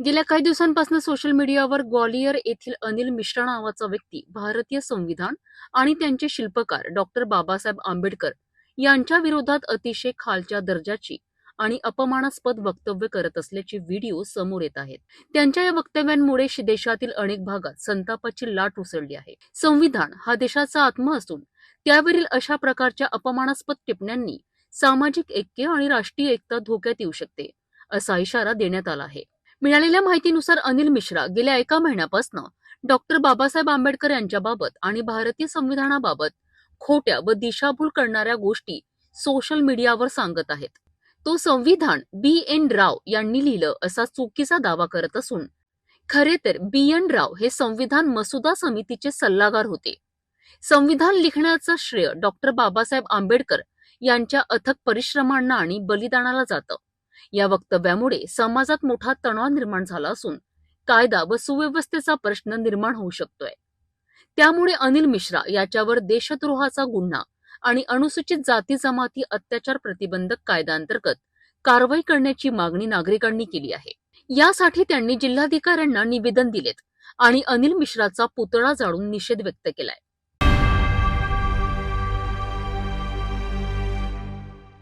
गेल्या काही दिवसांपासून सोशल मीडियावर ग्वालियर येथील अनिल मिश्रा नावाचा व्यक्ती भारतीय संविधान आणि त्यांचे शिल्पकार डॉक्टर बाबासाहेब आंबेडकर यांच्या विरोधात अतिशय खालच्या दर्जाची आणि अपमानास्पद वक्तव्य करत असल्याचे व्हिडिओ समोर येत आहेत. त्यांच्या या वक्तव्यांमुळे देशातील अनेक भागात संतापाची लाट उसळली आहे. संविधान हा देशाचा आत्मा असून त्यावरील अशा प्रकारच्या अपमानास्पद टिप्पण्यांनी सामाजिक ऐक्य आणि राष्ट्रीय एकता धोक्यात येऊ शकते असा इशारा देण्यात आला आहे. मिळालेल्या माहितीनुसार अनिल मिश्रा गेल्या एका महिन्यापासून डॉक्टर बाबासाहेब आंबेडकर यांच्याबाबत आणि भारतीय संविधानाबाबत खोट्या व दिशाभूल करणाऱ्या गोष्टी सोशल मीडियावर सांगत आहेत. तो संविधान बी एन राव यांनी लिहिलं असा चुकीचा दावा करत असून खरे तर बी एन राव हे संविधान मसुदा समितीचे सल्लागार होते. संविधान लिखण्याचं श्रेय डॉक्टर बाबासाहेब आंबेडकर यांच्या अथक परिश्रमांना आणि बलिदानाला जातं. या वक्तव्यामुळे समाजात मोठा तणाव निर्माण झाला असून कायदा व सुव्यवस्थेचा प्रश्न निर्माण होऊ शकतोय. त्यामुळे अनिल मिश्रा याच्यावर देशद्रोहाचा गुन्हा आणि अनुसूचित जाती जमाती अत्याचार प्रतिबंधक कायद्यांतर्गत कारवाई करण्याची मागणी नागरिकांनी केली आहे. यासाठी त्यांनी जिल्हाधिकाऱ्यांना निवेदन दिलेत आणि अनिल मिश्राचा पुतळा जाळून निषेध व्यक्त केलाय.